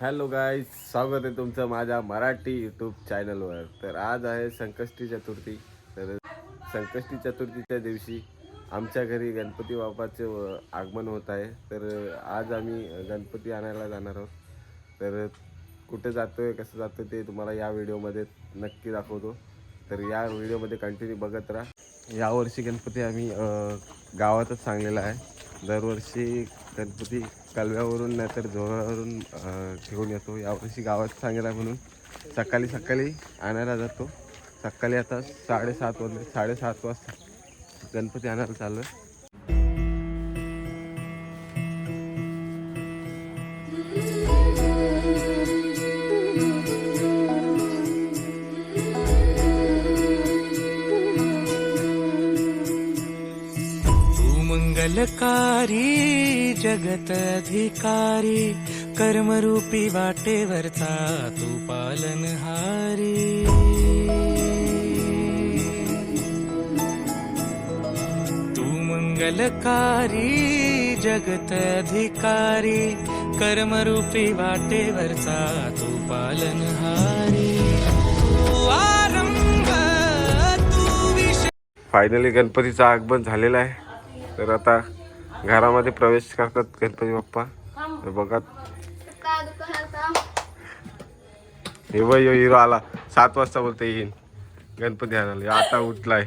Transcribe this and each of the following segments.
Hello guys स्वागत आहे तुमचं माझ्या मराठी यूट्यूब चॅनलवर तर आज आहे संकष्टी चतुर्थी. तर संकष्टी चतुर्थीच्या दिवशी आमच्या घरी गणपती बाप्पाचे आगमन होत आहे. तर आज आम्ही गणपती आणायला जाणार आहोत. तर कुठे आहे कसं जातो ते तुम्हाला या व्हिडिओमध्ये नक्की दाखवतो. तर या व्हिडिओमध्ये कंटिन्यू बघत राहा. यावर्षी गणपती आम्ही गावातच सांगलेला आहे. दरवर्षी गणपती कलव्यावरून नाहीतर झोरावरून घेऊन येतो. यावर्षी गावात सांगेला म्हणून. सकाळी सकाळी आणायला जातो. सकाळी आता साडेसात वाजले साडेसात वाजता गणपती आणायला चाललं मंगलकारी जगत अधिकारी कर्मरूपी वाटेवरचा तू पालनहारी तू मंगलकारी जगत अधिकारी कर्मरूपी वाटेवरचा तू पालनहारी फायनली गणपतीचं आगमन झालेलं आहे. तर आता घरामध्ये प्रवेश करतात गणपती बाप्पा. तर बघा. हे हिरो आला. सात वाजता बोलते येईन. गणपती आणायला. आता उठलाय.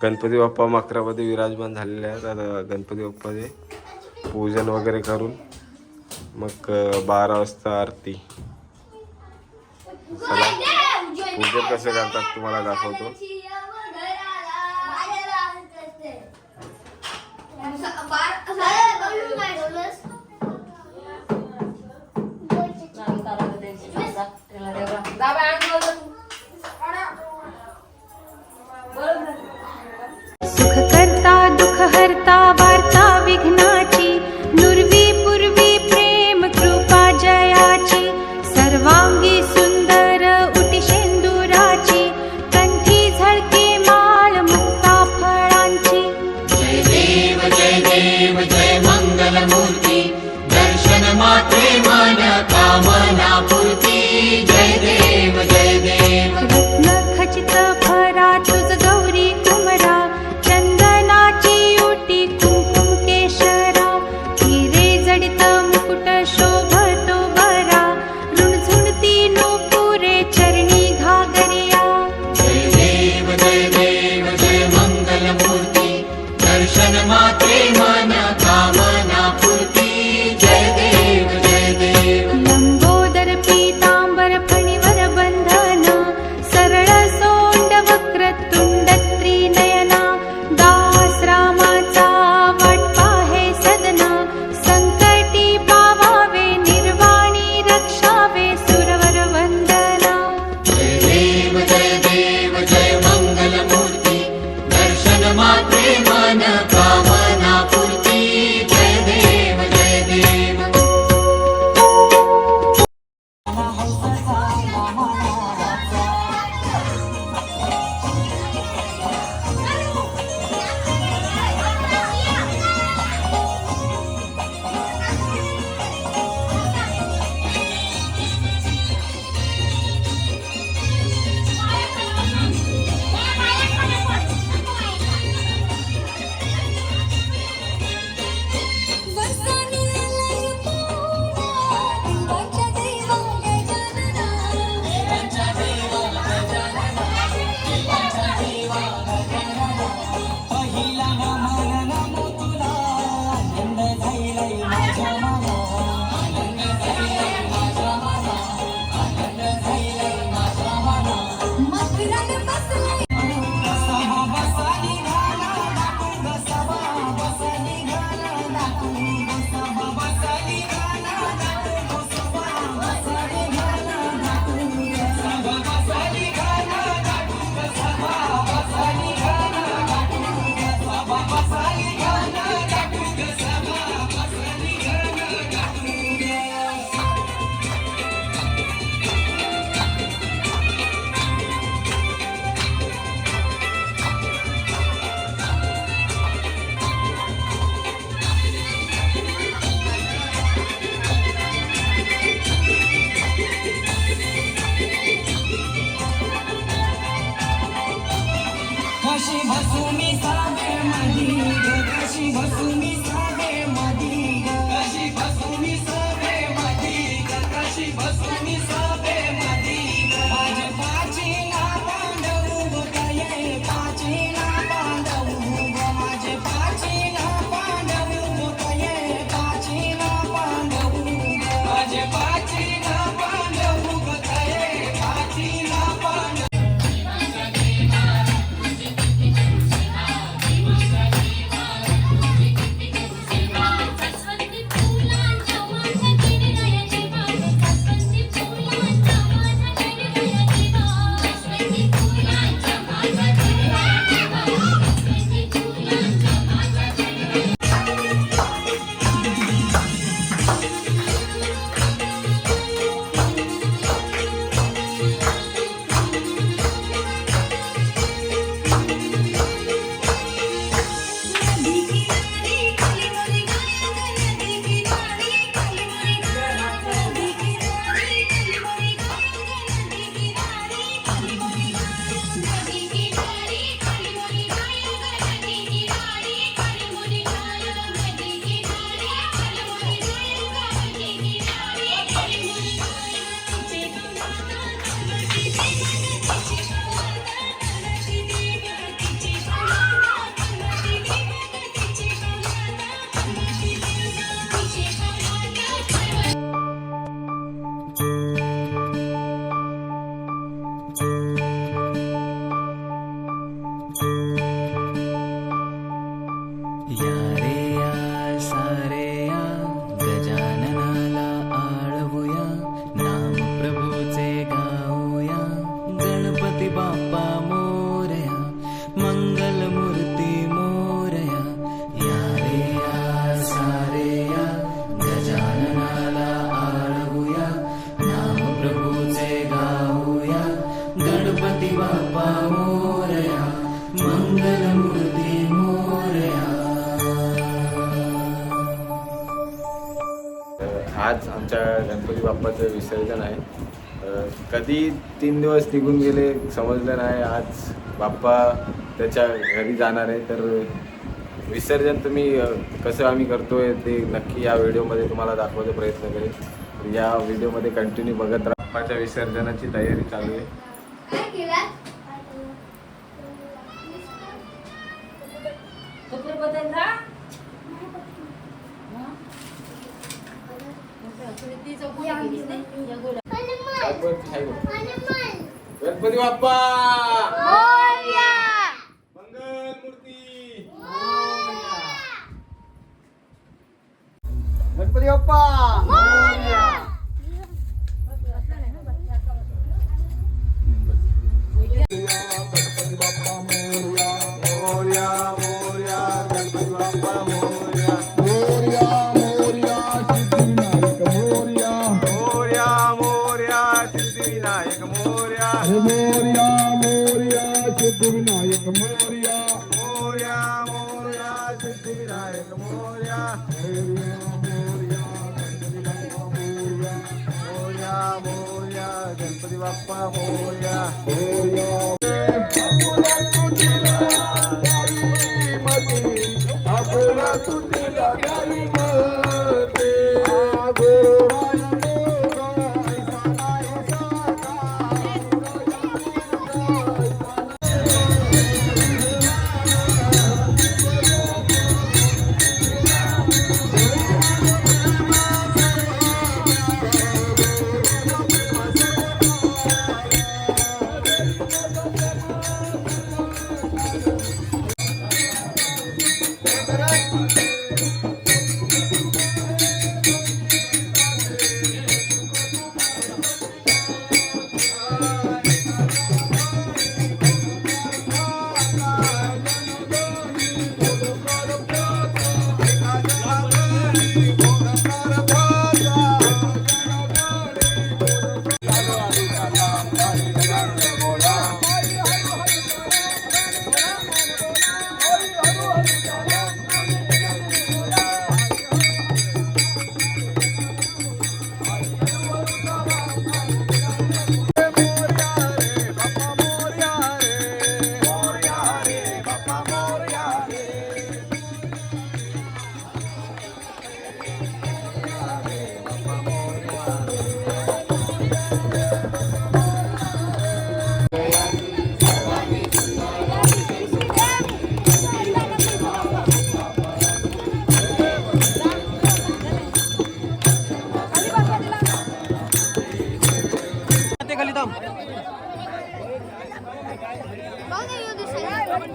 गणपती बाप्पा मकरामध्ये विराजमान झालेले आहेत. आता गणपती बाप्पाचे पूजन वगैरे करून मग बारा वाजता आरती. चला. पूजन कसं करतात तुम्हाला दाखवतो. कामना पूर्ती जय देव जय देव आज आमच्या गणपती बाप्पाचं विसर्जन आहे. कधी तीन दिवस निघून गेले समजलं नाही. आज बाप्पा त्याच्या घरी जाणार आहे. तर विसर्जन तुम्ही कसं आम्ही करतोय ते नक्की या व्हिडिओमध्ये तुम्हाला दाखवायचा प्रयत्न करेल या व्हिडिओमध्ये कंटिन्यू बघत राहा. बाप्पाच्या विसर्जनाची तयारी चालू आहे गणपती आहे बघ. गणपती बाप्पा ગણપતિરાય મોર્યા મોર્યા મોર્યા ગણપતિ બાપા મોર્યા મોર્યા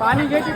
पाणी घ्यायची